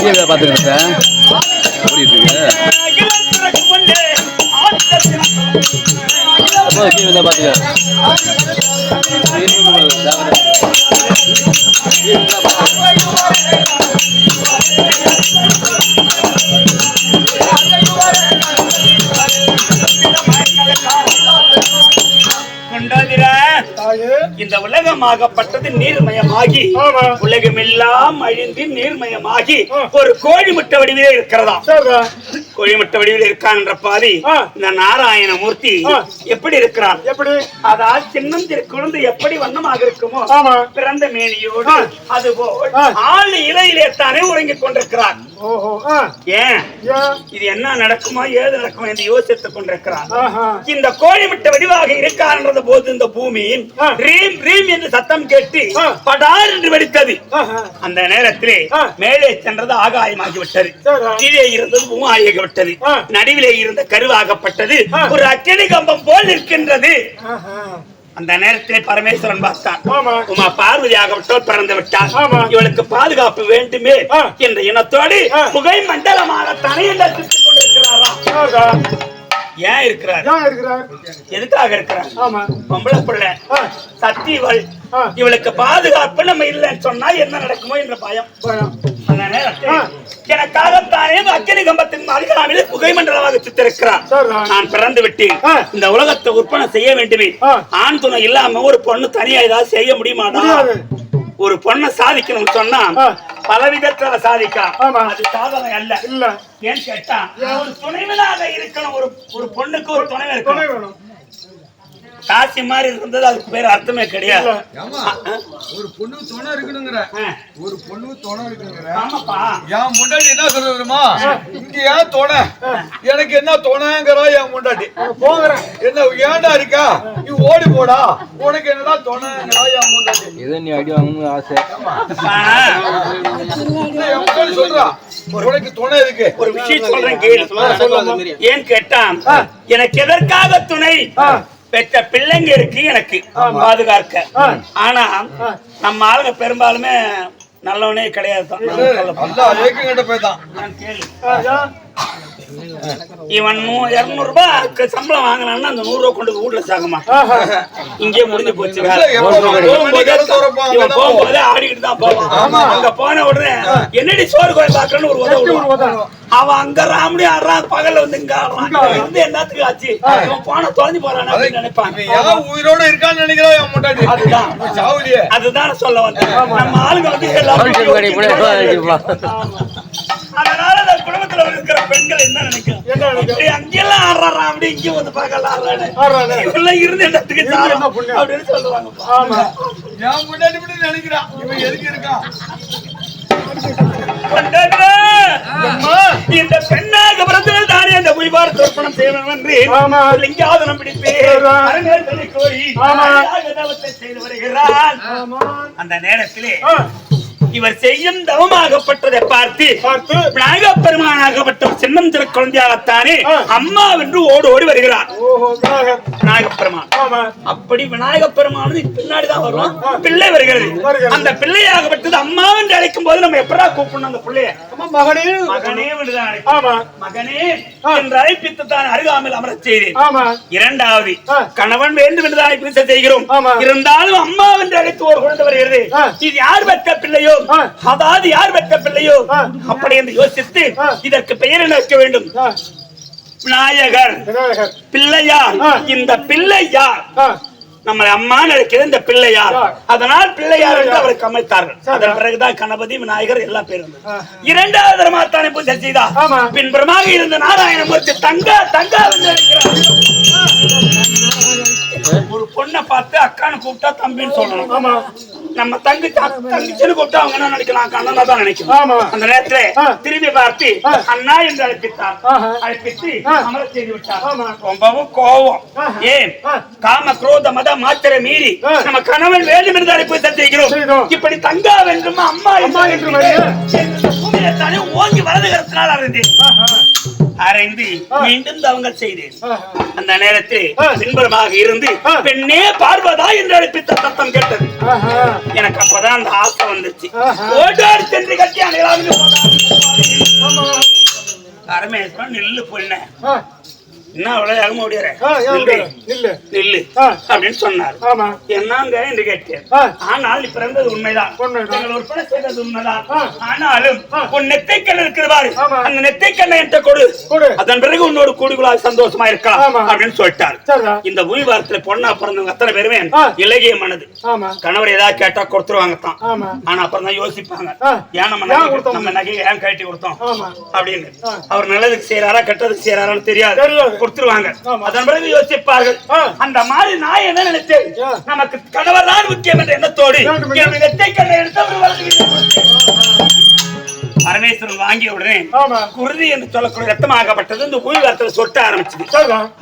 கீழே பார்த்துருங்க சார் ஓடிட்டு இருக்கு கீழே பார்த்துக்க இந்த உலகமாகப்பட்டது நீர்மயமாகி. உலகமெல்லாம் அழிந்து நீர்மயமாகி. ஒரு கோழி முட்டை வடிவிலே இருக்கிறதா கோழி முட்டை வடிவில் இருக்கான்ற பாதி. இந்த நாராயணமூர்த்தி ஆ. எப்படி இருக்கிறார் எப்படி அதாவது சின்னம் குழந்தை எப்படி வண்ணமாக இருக்குமோ பிறந்த மேனியோடு. அதுபோல். ஆள் இலையிலே தானே உறங்கிக் கொண்டிருக்கிறார் ஓஹோ ஏன் இது என்ன நடக்குமோ ஏது நடக்குமோ என்று யோசித்துக் கொண்டிருக்கிறார் இந்த கோழி விட்ட வடிவாக இருக்கார்ன்றது போது இந்த பூமி. ரீம் ரீம் என்று சத்தம் கேட்டு. படார் என்று வெடித்தது அந்த நேரத்திலே. மேலே சென்றது ஆகாயமாகிவிட்டது. கீழே இருந்தது பூமாகிவிட்டது. நடுவிலே இருந்த கருவாகப்பட்டது. ஒரு அக்கினி கம்பம் போல் நிற்கின்றது ஆஹா அந்த நேரத்திலே பரமேஸ்வரன் பார்த்தான். உமா பார்வதி ஆகப்பட்டோர் பிறந்து விட்டார். இவளுக்கு பாதுகாப்பு வேண்டுமே. என்ற இனத்தோடு. புகை மண்டலமாக தனையில் சரிதான் ஏன் இருக்கிறார்? எதுக்காக இருக்கிறார்? ஆமா. பொம்பளை பிள்ளை. ஆ. இவளுக்கு பாதுகாப்பு நம்ம இல்லைன்னு சொன்னா என்ன நடக்குமோ என்ற பயம். எனக்காகத்தானே அக்கினி கம்பத்தின் அருகாமையில் புகை மண்டலமாக சுத்திருக்கிறார் சரிதான். நான் பிறந்து விட்டேன் ஆ. இந்த உலகத்தை உற்பனை செய்ய வேண்டுமே. ஆண் துணை இல்லாம ஒரு பொண்ணு தனியா ஏதாவது செய்ய முடியுமாடா. ஒரு பொண்ணை சாதிக்கணும்னு சொன்னா. பல விதத்துல சாதிக்கலாம். அது சாதனை அல்ல இல்ல ஏன்னு கேட்டா ஒரு துணைவனாக இருக்கணும் ஒரு ஒரு பொண்ணுக்கு ஒரு துணைவன் துணை இருக்கணும் காசி மாதிரி இருந்தது அதுக்கு பேர் அர்த்தமே கிடையாது. ஒரு பொண்ணுக்கு துணை இருக்கணுங்கிற. ஒரு பொண்ணுக்கு துணை இருக்கணுங்கிற என் முண்டாட்டி என்ன தெரியுமா? இங்க ஏன் துணை? எனக்கு என்ன துணைங்கிறா என் முண்டாட்டி போகிறேன் என்ன ஏன்டா இருக்கா? நீ ஓடி போடா. உனக்கு என்னடா துணைங்கிறா என் முண்டாட்டி ஏதோ நீ அடி வாங்கணும்னு ஆசை. சொல்றா. உனக்கு துணை இருக்கு. ஒரு விஷயம் சொல்றேன் கேளு. ஏன் கேட்டா எனக்கு எதற்காக துணை. பெற்ற பிள்ளைங்க இருக்கு எனக்கு பாதுகாக்க. ஆனா நம்ம ஆளுங்க பெரும்பாலுமே நல்லவனே கிடையாது தான். இவன் இருநூறு ரூபாய்க்கு சம்பளம் வாங்கினான்னா அந்த நூறு ரூபாய் கொண்டு வீட்டுல சாகுமா. இங்கே முடிஞ்சு போச்சு இவன் போகும்போதே ஆடிக்கிட்டு தான் போவான். அங்க போன உடனே என்னடி சோறு கோயில் பாக்குறேன்னு ஒரு உதவு. அவன் அங்க ராமடி ஆடுறான் பகல்ல வந்து இங்க ஆடுறான் இருந்து என்னத்துக்கு ஆச்சு? இவன் போன தொலைஞ்சு போறான் அப்படின்னு நினைப்பான். உயிரோட இருக்கான்னு நினைக்கிறா என் முண்டாட்டி அதுதான். அதுதான் சொல்ல வந்தேன். நம்ம ஆளுங்க வந்து எல்லாரும் அதனால அந்த குடும்பத்துல இருக்கிற பெண்கள் என்ன? இப்படி அங்கெல்லாம் ஆடுறான் அப்படி இங்க வந்து. ஆடுறானே? இவெல்லாம் இருந்து புண்ணியம்? அப்படின்னு சொல்லுவாங்க ஆமா. என் முன்னாடி இப்படி நினைக்கிறான் இவன் எதுக்கு இருக்கான். இந்த பெண்ணாக பிறந்தவள் தானே அந்த உய்வார் தர்ப்பணம் செய்யணும் என்று. லிங்காதனம். அரங்கேற்றலை கோரி செய்து வருகிறான் ஆமா. அந்த நேரத்திலே இவர் செய்யும் தவமாகப்பட்டதை பார்த்து பார்த்து நாகப்பெருமானாகப்பட்ட சின்னம் திரு குழந்தையாகத்தானே. அம்மா என்று ஓடு ஓடி வருகிறார். ஆமா. அப்படி விநாயகப்பெருமானது பின்னாடிதான் வரும். பிள்ளை வருகிறது. அந்த பிள்ளையாகப்பட்டது அம்மா என்று அழைக்கும் போது நம்ம எப்படா கூப்பிடணும் அந்த பிள்ளைய? மகனே. மகனே மகனே என்று அழைப்பித்து தான் அருகாமையில் அமரச் செய்தேன். இரண்டாவது. கணவன் வேண்டும் என்று பேச செய்கிறோம். இருந்தாலும் அம்மா என்று அழைத்து ஒரு குழந்தை வருகிறது. இது யார் பெற்ற பிள்ளையோ? அதாவது யார் பெற்ற பிள்ளையோ. அப்படி என்று யோசித்து. இதற்கு பெயர் என்ன வைக்க வேண்டும் விநாயகர் பிள்ளையார். இந்த பிள்ளையார் நம்மளை அம்மா நினைக்கிறது இந்த பிள்ளையார் யார்? அதனால் பிள்ளையார் என்று. அவருக்கு அமைத்தார்கள். அதன் பிறகுதான் கணபதி விநாயகர் எல்லாம் பேர் வந்தது. ஆ. இரண்டாவது தரமா தானே பூஜை செய்தா ஆமா. பின்புறமாக இருந்த நாராயணமூர்த்தி தங்கா தங்கா என்று அழைக்கிறார் ஒரு பொண்ணை பார்த்து அக்கான்னு கூப்பிட்டா தம்பின்னு சொல்லணும் ஆமா நம்ம தங்கி தங்கச்சின்னு கூப்பிட்டா அவங்க என்ன நினைக்கலாம் அண்ணனா தான் நினைக்கணும் அந்த நேரத்துல. திரும்பி பார்த்து. அண்ணா என்று அழைப்பித்தார். அழைப்பித்து ஆ. அமர செய்து விட்டார். ரொம்பவும் கோபம். ஏன். காம குரோத மத மாத்திரை மீறி. நம்ம கணவன் வேண்டும் என்று அழைப்பு தந்திருக்கிறோம். இப்படி தங்கா வென்றும் அம்மா அம்மா என்று ஓங்கி வலதுகரத்தினால் அறிந்தேன். அரைந்து. மீண்டும் தவங்கள் செய்தேன். அந்த நேரத்தில். பின்புறமாக இருந்து. பெண்ணே பார்வதா என்று அழைப்பித்த சத்தம் கேட்டது. எனக்கு அப்பதான் அந்த ஆசை வந்துச்சு ஆஹா. ஓடோடி சென்று கட்டி ஆமா. பரமேஸ்வரன் நில்லு பொண்ண. என்ன அவ்வளவு ஓடியார? நில்லு. நில்லு. அப்படின்னு சொன்னார். என்னங்க என்று கேட்டேன். ஆனால் பிறந்தது உண்மைதான் உண்மைதான். நீங்கள் உற்பத்தி செய்தது உண்மைதான் ஆ. ஆனாலும். உன் ஆமா. அந்த நெத்தைக்கண்ணை என்கிட்ட கொடு கொடு. அதன் பிறகு உன்னோட கூடுகளாக சந்தோஷமா இருக்கலாம். அப்படின்னு சொல்லிட்டார். இந்த பூமி வாரத்துல பொண்ணா பிறந்தவங்க அத்தனை பேருமே. இலகிய மனது. கணவர் ஏதாவது கேட்டா கொடுத்துருவாங்க தான். ஆனா அப்புறம் தான் யோசிப்பாங்க. ஏன் நம்ம நகையை ஏன் கட்டி கொடுத்தோம். அப்படின்னு. அவர் நல்லதுக்கு செய்யறாரா கெட்டதுக்கு செய்யறாரான்னு தெரியாது. கொடுத்துருவாங்க. அதன் பிறகு யோசிப்பார்கள். அந்த மாதிரி நான் என்ன நினைத்தேன். நமக்கு கணவர் தான் முக்கியம் என்ற எண்ணத்தோடு நெத்தை கண்ணை எடுத்து வளர்த்து பரமேஸ்வரன் வாங்கிய உடனே. குருதி என்று சொல்லக்கூடிய ரத்தமாகப்பட்டது இந்த பூமி வாரத்தில் சொட்ட ஆரம்பிச்சது.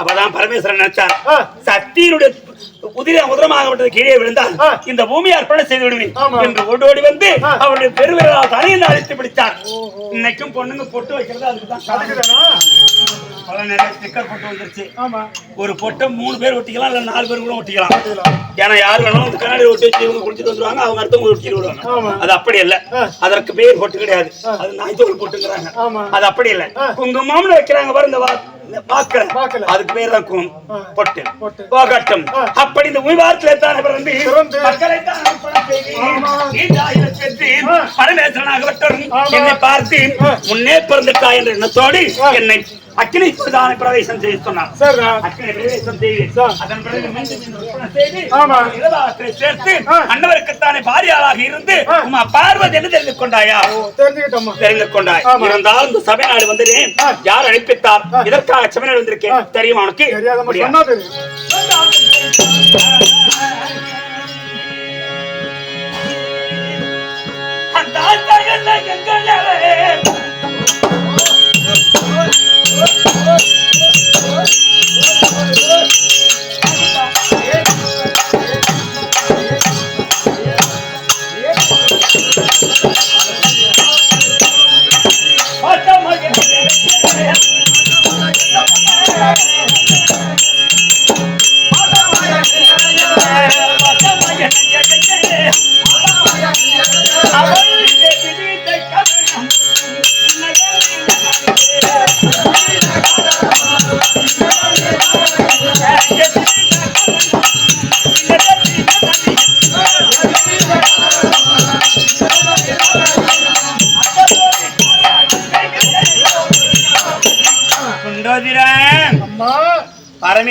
அப்பதான் பரமேஸ்வரன் நினைச்சார் ஆ. உதிர உதரமாகப்பட்டது கீழே விழுந்தால். இந்த பூமி அர்ப்பணை செய்து விடுவேன். என்று ஓடோடி வந்து. அவருடைய பெருவிரலால் என்று அழைத்து பிடித்தார் இன்னைக்கும் பொண்ணுங்க பொட்டு வைக்கிறது அதுக்கு தான் அதுக்குதானா? பல நிறைய ஸ்டிக்கர் போட்டு வந்துருச்சு ஆமா. ஒரு பொட்டை மூணு பேர் ஒட்டிக்கலாம் இல்ல நாலு பேர் கூட ஒட்டிக்கலாம் ஏன்னா யார் வேணாலும் கண்ணாடி ஒட்டி வச்சு இவங்க குடிச்சிட்டு வந்துருவாங்க அவங்க அடுத்தவங்க ஒட்டி. விடுவாங்க அது அப்படி இல்ல. அதற்கு பேர் பொட்டு கிடையாது அது நாய்த்தோல் பொட்டுங்கிறாங்க. அது அப்படி இல்ல. குங்குமம்னு வைக்கிறாங்க பாரு பேர் தான் கும். பொட்டு. போகட்டும். அப்படி இந்த உயிர்வாரத்துல தானே பிறந்து. மக்களை தான் ஆமா. என்னை பார்த்து. முன்னே பிறந்துட்டா என்ற எண்ணத்தோடு. என்னை இந்த உட்பணம் செய்து ஆமா. இரவாரத்தை சேர்த்து ஆ. அன்னவருக்குத்தானே பாரியாளாக இருந்து. உமா பார்வதி என்று தெரிந்து கொண்டாயா. தெரிந்து கொண்டாய் ஆமா. இருந்தால் இந்த சபை நாடு ஆ. யார் அழைப்பித்தார். இதற்காக சபை நாடு வந்திருக்கேன். தெரியுமா உனக்கு. அந்த எங்களே. குண்டோதிரன் அம்மா.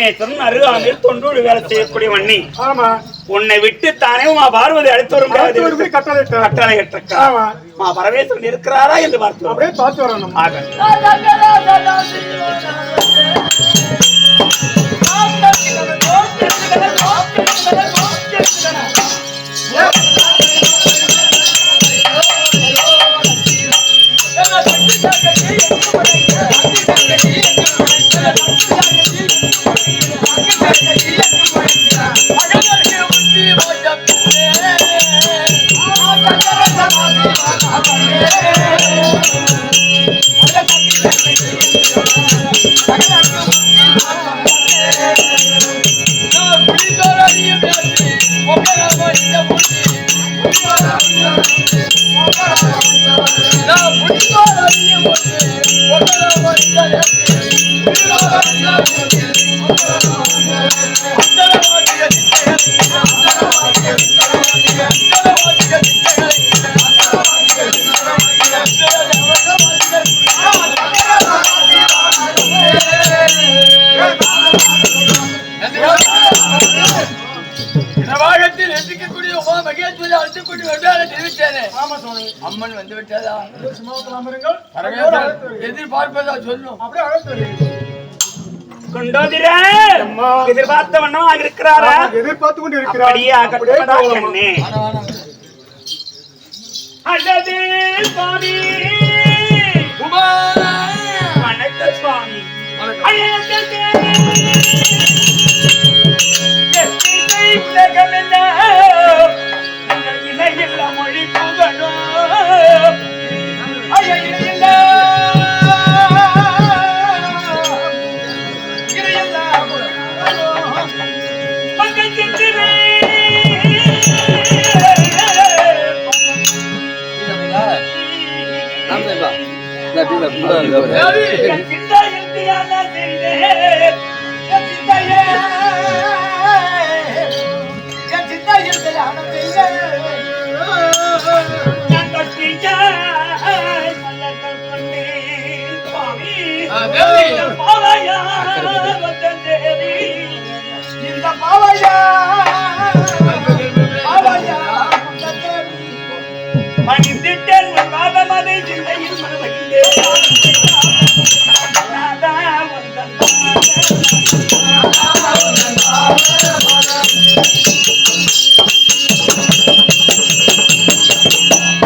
பரமேஸ்வரன் அருகாமையில் தொண்டோடு வேலை செய்யக்கூடிய வண்ணி ஆமா. உன்னை விட்டு தானே உமா பார்வதி அழைத்து வர அடுத்து கட்டளையிட்டார். கட்டளை ஆமா. மா பரமேஸ்வரன் இருக்கிறாரா என்று பார்த்து அப்படியே பார்த்து வரணும் ஆக அம்மன் வந்து விட்டதா எதிர்பார்ப்பதா சொல்லும். அப்படியே. கொண்டோதிர அம்மா. எதிர்பார்த்த வண்ணமாக இருக்கிறாரா எதிர்பார்த்து கொண்டு இருக்கிறார் அப்படியே? கண்ணே அழகு சுவாமி சுவாமி அழகு தேவி. எத்திசை உலகமெல்லாம் மொழி புகழும். பணிந்திட்டேன் பாதமதை சிந்தையில் மனமகிழ்ந்தேன். நாதா வந்தன் கணபதி தங்கள் ஆசை மனைவி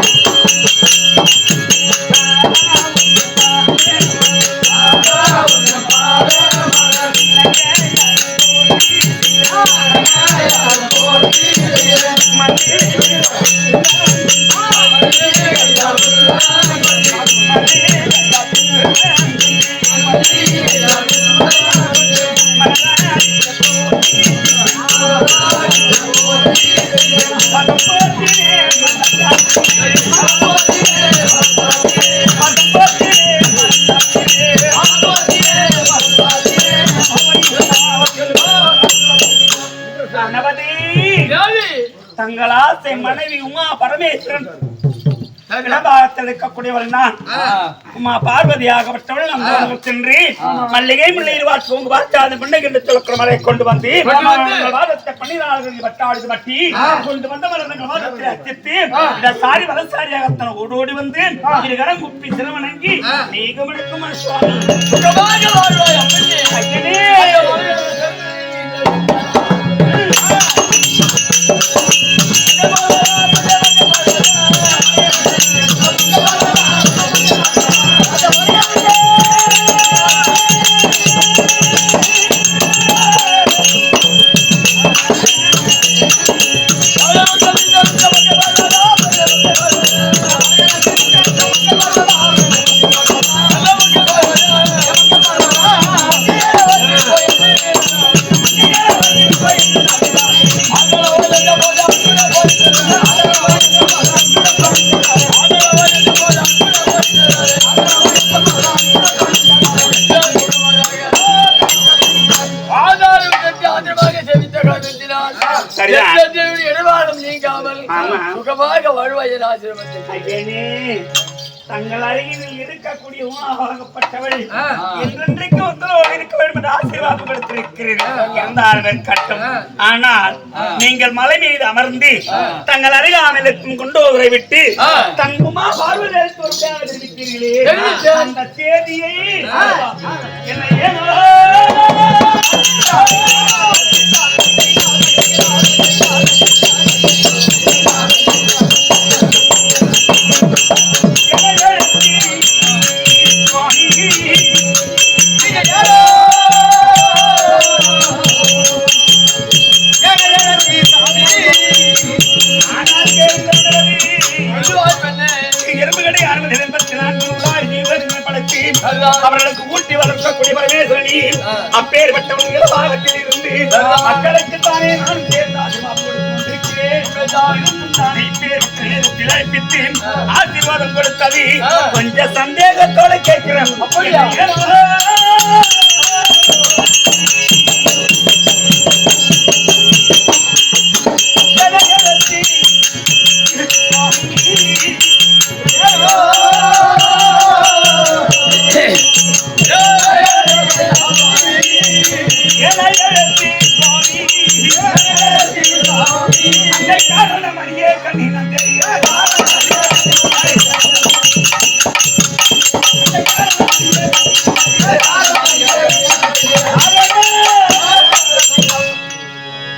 உமா பரமேஸ்வரன் இடபாகத்தில் இருக்கக்கூடியவள் நான். உமா பார்வதியாகப்பட்டவள் நம்ம சென்று மல்லிகை முல்லையில் வாட்டு உங்க வாட்டாத பிள்ளை என்று சொல்லக்கிற மலை கொண்டு வந்து வாதத்தை வட்டாடு வட்டி கொண்டு வந்த மலர்கள் வாதத்தை அச்சித்து இந்த சாரி வலசாரியாகத்தன ஓடோடி வந்து இருகரம் குப்பி சிறுவனங்கி நீகமெடுக்கும் சுவாமி ஐயனே. சுகமாக வாழ்வாயின் ஆசிரமத்தை ஐயனே தங்கள் அருகில் இருக்கக்கூடிய உணவாகப்பட்டவள். என்றென்றைக்கு உத்தரவோடு இருக்க வேண்டும் என்று ஆசீர்வாதம் கொடுத்திருக்கிறீர்கள் இருந்தார்கள் கட்டும். ஆனால் நீங்கள் மலை மீது அமர்ந்து தங்கள் அருகாமையில் இருக்கும் கொண்டோரை விட்டு ஆ. தங்குமா விடையாக தெரிவிக்கிறீர்களே. அந்த செய்தியை என்ன ஏனோ அவர்களுக்கு ஊட்டி வளர்க்கக்கூடிய பரமேஸ்வரனி அப்பேற்பட்டவன் இலவாகத்தில் இருந்து மக்களுக்கு தானே நான் அழைப்பித்து ஆசீர்வாதம் கொடுத்தது கொஞ்சம் சந்தேகத்தோட கேட்கிறேன் அப்படியா? மணியே கண்ணினம்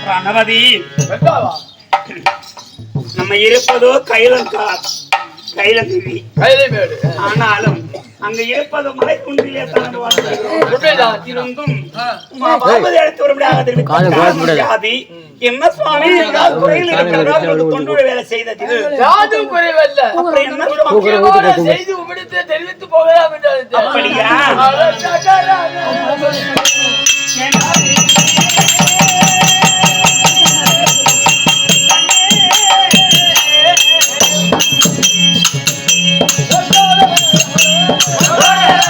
கணபதி நம்ம இருப்பதோ கைலங்கா கைலதேவி ஆனாலும் அங்க இருப்பது மலை குன்றிலே. உண்மைதான் இருந்தும் பார்வதி அழைத்து வரும்படியாக. ஜாதி. என்ன சுவாமி குறையில் இருக்கிறதா தொண்டு வேலை செய்தது யாதும் குறைவல்ல? முக்கியமான செய்தி தெரிவித்து போகலாம் என்று அழைத்தேன். அப்படியா? வழக்கமாக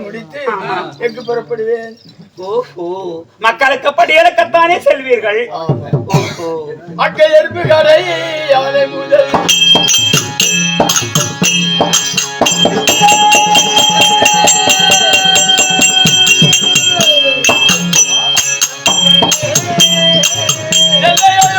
முடித்து எங்கு புறப்படுவேன்? ஓஹோ. மக்களுக்கு படியலக்கத்தானே செல்வீர்கள்? ஓஹோ. மக்கள் எறும்பு கடை யானை முதல். எல்லையோடு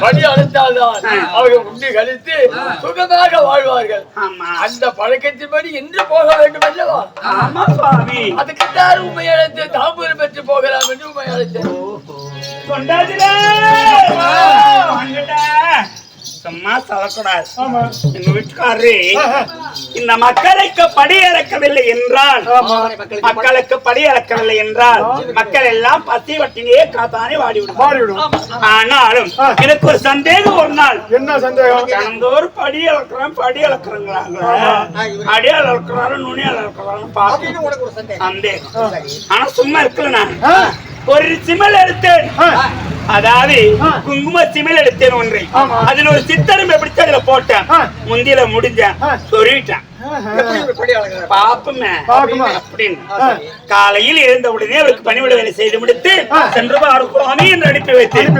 படி அழைத்தால்தான் அவர்கள் உண்டி கழித்து சுகமாக வாழ்வார்கள். ஆமா. அந்த பழக்கத்தின்படி என்று போக வேண்டும் அல்லவா? அதுக்குத்தான் உண்மை அழைத்து தாம்பூரம் பெற்று போகலாம் என்று உண்மை அழைத்தேன். சும்மா சொல்லக்கூடாது. எங்க வீட்டுக்காரரு இந்த மக்களுக்கு படி இறக்கவில்லை என்றால் மக்களுக்கு படி இறக்கவில்லை என்றால் மக்கள் எல்லாம் பசி வட்டிலேயே காத்தானே வாடி மாறிவிடும் ஆனாலும் எனக்கு ஒரு சந்தேகம் ஒரு நாள். என்ன சந்தேகம்? தினந்தோறும் படி இழக்கிறோம் படி இழக்கிறோங்களா அடியால் இழக்கிறாரு நுனியால் இழக்கிறாரு சந்தேகம். ஆனா சும்மா இருக்கல நான். ஒரு சிமல் எடுத்தேன். அதாவது குங்கும சிமல் எடுத்தேன் ஒன்றை. அதுல ஒரு சித்தரம் பிடிச்சு அதுல போட்டேன். முந்தியில முடிஞ்சேன். சொல்லிட்டேன் பாப்பமே பாப்போமா. அப்படின்னு. காலையில் எழுந்த உடனே அவருக்கு பணிவிட வேலை செய்து முடித்து. சென்று சுவாமி என்று அனுப்பி வைத்தேன்.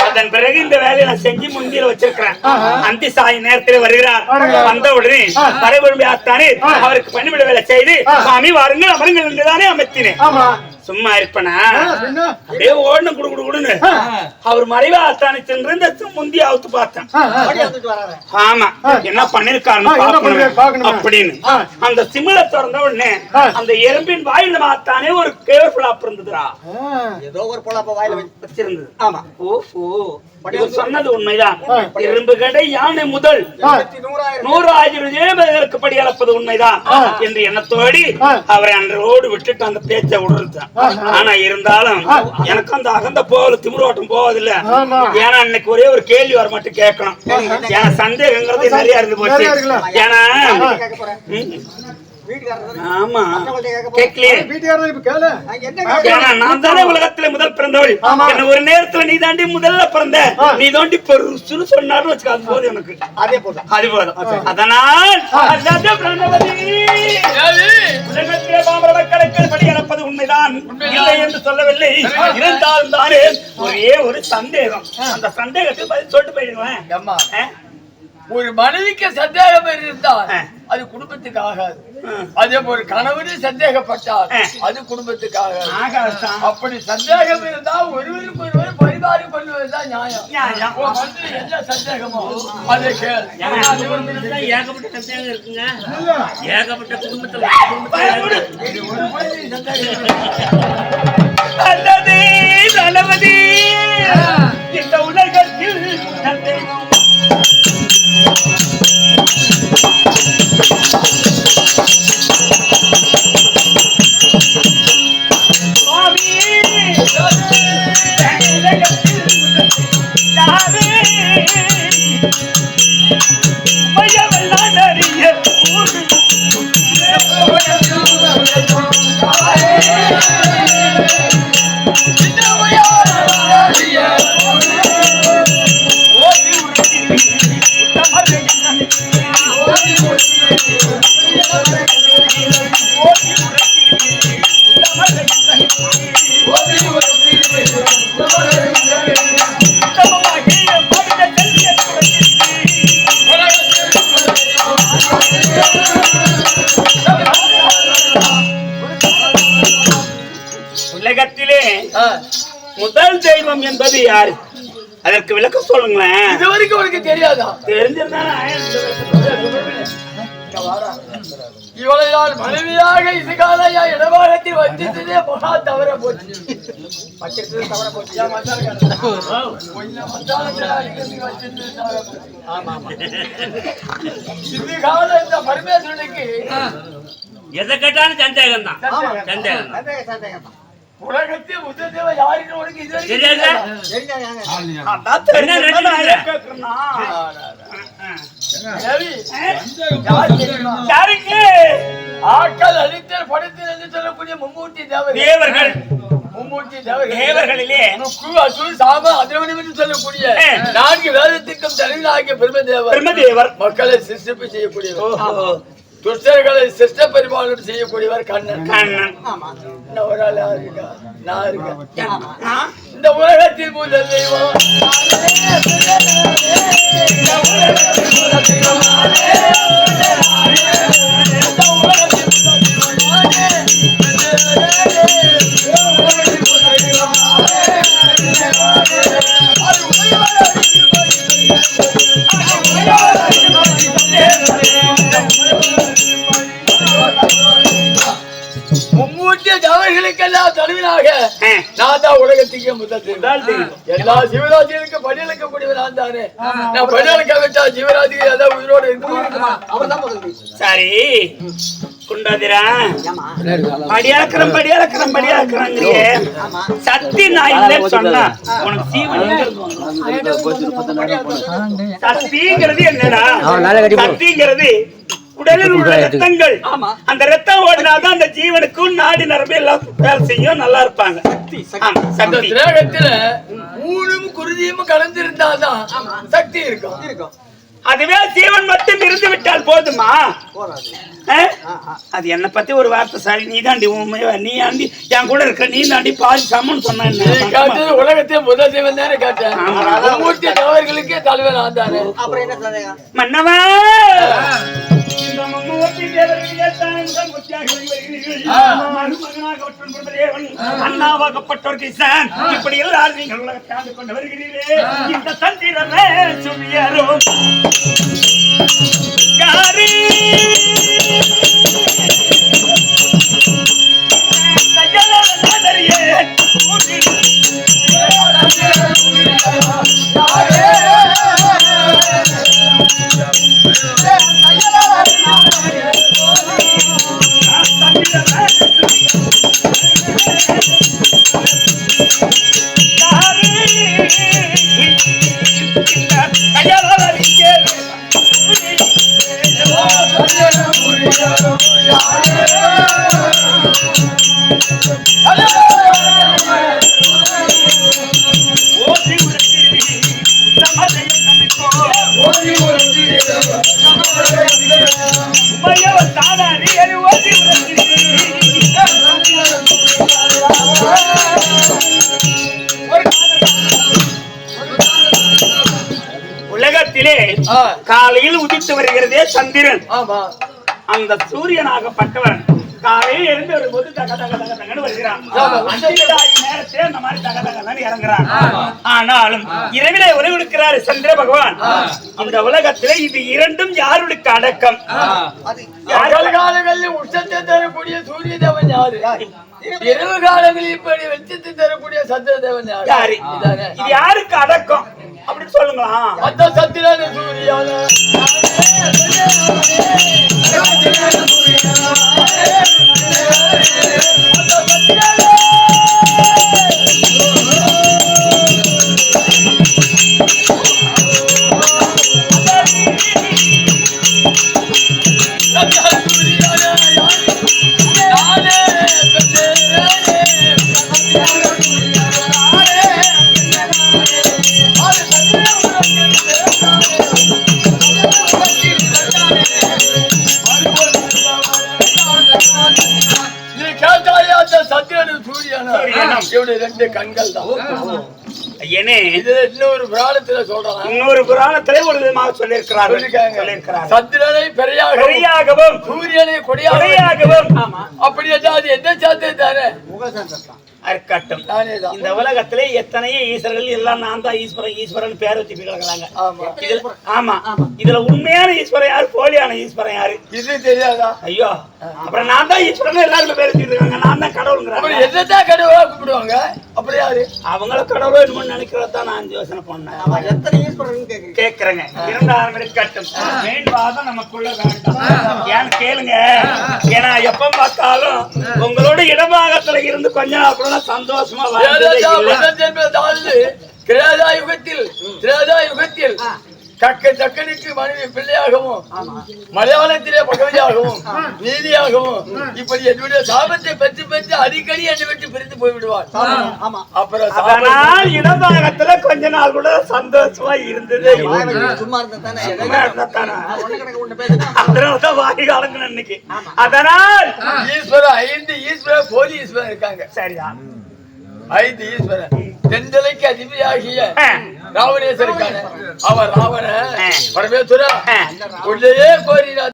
அதன் பிறகு இந்த வேலையை நான் செஞ்சு முந்தியில வச்சிருக்கிறேன். அந்தி சாய் நேரத்தில் வருகிறார் வருகிறார். வந்த உடனே ஆ. பரபரம்பி ஆத்தானே. அவருக்கு பணிவிட வேலை செய்து ஆ. சுவாமி வாருங்கள் அமருங்கள் என்றுதானே அமைத்தினேன் ஆமா சும்மா இருப்பனா? அப்படியே ஓடணும் குடு குடு குடுன்னு. அவர் மறைவா ஆத்தானே சென்று இந்த முந்தி அவுத்து பார்த்தேன். ஆமா. என்ன பண்ணிருக்காரு. அப்படின்னு. அந்த சிமில திறந்த உடனே. அந்த எறும்பின் வாயில மாத்தானே ஒரு கேர்ஃபுல்லாப் இருந்ததுடா. ஆ, ஏதோ ஒரு பொழப்ப வாயில வச்சு வச்சிருந்தது. ஆமா. ஓஹோ. இவர் சொன்னது உண்மைதான். எறும்பு கடை யானை முதல் நூறாயிரம் தேவதைகளுக்கு படி அளப்பது உண்மைதான். என்று எண்ணத்தோடி. அவரை அன்றோடு விட்டுட்டு அந்த பேச்சை விடுறேன் ஆ. ஆனா இருந்தாலும் எனக்கு அந்த அகந்த போகல திமிரோட்டம் போவதில்ல. ஏன்னா அன்னைக்கு ஒரே ஒரு கேள்வி வர மட்டும் கேட்கணும் ஏன்னா சந்தேகங்கிறது நிறைய இருந்து போச்சு? ஏன்னா முதல் பிறந்தவள். ஒரு நேரத்துல நீ தாண்டி முதல்ல பிறந்த. நீ தாண்டி பெருசுன்னு சொன்னாருன்னு வச்சுக்க அது போதும் எனக்கு. அதே போதும். அது போதும். அதனால் உண்மைதான். இல்லை என்று சொல்லவில்லை. இருந்தாலும் தானே ஒரே ஒரு சந்தேகம். அந்த சந்தேகத்தை பதில் சொல்லிட்டு போயிடுவேன்? ஒரு மனைவிக்கு சந்தேகம் இருந்தால். அது குடும்பத்துக்கு ஆகாது. அதே ஒரு கணவனு சந்தேகப்பட்டால் ஆ. அது குடும்பத்துக்கு ஆகாது ஆகாதான். அப்படி சந்தேகம் இருந்தால் ஒருவருக்கு ஒருவர் பரிமாறி கொள்வதுதான் நியாயம். மனசுல என்ன சந்தேகமோ அதை கேள். ஏகப்பட்ட சந்தேகம் இருக்குங்க. ஏகப்பட்ட குடும்பத்துல நல்லதே நல்லவதே. இந்த உலகத்தில் சந்தேகம். இந்த உலகத்தில் யாரு? அதற்கு விளக்கம் சொல்லுங்களேன். இது வரைக்கும் உனக்கு தெரியாதா? தெரிஞ்சிருந்தா இவளையால் மனைவியாக இதுகாலையா இடவாகத்தில் வச்சிருந்ததே மகா தவற போச்சு. தவற இந்த பரமேஸ்வரனுக்கு எதை கேட்டாலும் சந்தேகம். தான் சந்தேகம் தான் சந்தேகம் சந்தேகம் தான். உலகத்தில் முதல் தேவை யாருன்னு உனக்கு இது யாருக்கு? அழித்தல் படைத்தல் என்று சொல்லக்கூடிய மும்மூர்த்தி தேவர்கள். தேவர்கள். மும்மூர்த்தி தேவர்கள். தேவர்களிலே. ருக்கு, அசுர், சாம, அதிரவணம் என்று சொல்லக்கூடிய. நான்கு வேதத்திற்கும் தலைவனாகிய பெருமதேவர் பிரம்மதேவர். மக்களை சிருஷ்டிப்பு செய்யக்கூடியவர். துஷ்டர்களை சிருஷ்ட பரிபாலனம் செய்யக்கூடியவர் கண்ணன். கண்ணன். இன்னும் ஒரு ஆள் யாரு இருக்கா? நான் இருக்கேன். ஆ? இந்த உலகத்தில் முதல் தெய்வம். முதல். எல்லா ஜீவராசிகளுக்கும் படியளிக்கக்கூடியவன் நான் தானே நான் படியளிக்க வச்சா ஏதாவது உயிரோடு இருக்குமா. சரி குண்டாதிரா? படியாக்கிறோம் படியாக்கிறோம் படியாக்கிறோங்கிறியே ஆமா சக்தி நான் இல்லைன்னு சொன்னா உனக்கு சீவன்? சக்திங்கிறது என்னடா சக்திங்கிறது உடலில் உள்ள ரத்தங்கள். அந்த ரத்தம் ஓடினாதான் அந்த ஜீவனுக்கும் நாடி நரம்பு எல்லாம் வேலை செய்யும். நல்லா இருப்பாங்க. திரேகத்துல ஊனும் குருதியும் கலந்திருந்தாதான் சக்தி இருக்கும். அதுவே ஜீவன் மட்டும் இருந்து விட்டால் போதுமா? அது என்ன பத்தி ஒரு வார்த்தை சாரி. நீ தாண்டி உண்மையா நீ ஆண்டி என் கூட இருக்க நீ தாண்டி பாதி சமன் சொன்ன உலகத்தை முதல் தெய்வம் தானே காட்டேன் என்ன சந்தேகம்? மன்னவா! அண்ணாவாகப்பட்டோர் கிசான். இப்படி எல்லாரும் நீங்கள் உலகத்தை ஆண்டு கொண்டு வருகிறீர்களே. இந்த தந்திரமே சுவியரும். காரி. காலையில் உதித்து வருகிறதே சந்திரன். ஆமா. அந்த சூரியனாகப்பட்டவன் காலையில் எழுந்து வரும்போது தக தக தக தகன்னு வருகிறான். ஆமா. அந்திதாய் நேரத்தே அந்த மாதிரி தக தகன்னு இறங்குறான். ஆனாலும் இரவிலே உலக கொடுக்கிறார் சந்திர பகவான். இந்த உலகத்திலே இது இரண்டும் யாருடைய அடக்கம்? பகல் காலங்களில் உச்சத்தை தரக்கூடிய சூரிய தேவன் யாரு? இரவு காலங்களில் இப்படி வெளிச்சத்தை தரக்கூடிய சந்திர தேவன் யாரு? இது யாருக்கு அடக்கம்? அப்படின்னு சொல்லுங்களா அந்த சத்திரன சூரியான. சூரியனும். இவனுடைய ரெண்டு கண்கள் தான். ஏனே இதுல இன்னொரு புராணத்துல சொல்றான். இன்னொரு புராணத்திலே ஒரு விதமாக சொல்லியிருக்கிறார்கள். சொல்லியிருக்கிறார்கள். சந்திரனை பெரியாக பெரியாகவும் சூரியனை கொடியாக கொடையாகவும். ஆமா. அப்படி அது என்ன சாத்தியம் தானே இருக்கட்டும் நானே தான் இந்த உலகத்திலே எத்தனையோ ஈஸ்வரர்கள் எல்லாம் நான் தான் ஈஸ்வரன் ஈஸ்வரன் பேர் வச்சு கிடக்குறாங்க ஆமா. இதுல ஆமா. இதுல உண்மையான ஈஸ்வரன் யாரு? போலியான ஈஸ்வரன் யாரு? இது தெரியாதா? ஐயோ. அப்புறம் நான் தான் ஈஸ்வரன் எல்லாரும் பேர் வச்சுட்டு இருக்காங்க. நான் தான் அப்படி கடவுளுங்கிறாங்க என்னதான் கடவுளா கூப்பிடுவாங்க? அப்படி யாரு? அவங்கள கடவுளோ என்னமோ நினைக்கிறத தான் நான் யோசனை பண்ணேன். அவன் எத்தனை ஈஸ்வரன் கேக்குறீங்க? கேக்குறேங்க. இரண்டாயிரம் இருக்கட்டும். மேம்பாதம் நமக்குள்ள வேண்டாம் ஏன்னு கேளுங்க. ஏன்னா எப்ப பார்த்தாலும் உங்களோட இடபாகத்துல இருந்து கொஞ்ச நாள் நான் சந்தோஷமா. கிரேதா யுகத்தில் திரேதா யுகத்தில் கக்க சக்கனுக்கு மனைவி பிள்ளையாகவும் மலையாளத்திலே பகவதியாகவும் நீதியாகவும் இப்படி என்னுடைய சாபத்தை பெற்று பெற்று அடிக்கடி என்னை விட்டு பிரிந்து போய்விடுவார் அப்புறம் இடபாகத்துல கொஞ்ச நாள் கூட சந்தோஷமா இருந்ததே. வாய் சும்மா அதனாலதான் வாங்கி கலங்கணும் இன்னைக்கு. அதனால் ஈஸ்வரன் ஐந்து ஈஸ்வரன் போலி ஈஸ்வரன் இருக்காங்க. சரிதான் ஐந்து ஈஸ்வரன். தென்தலைக்கு அதிபதியாகிய ஆ. ராவணேஸ்வருக்கான அவர் ராவண. பரமேஸ்வரா ஆ. உள்ளேயே கோரினார்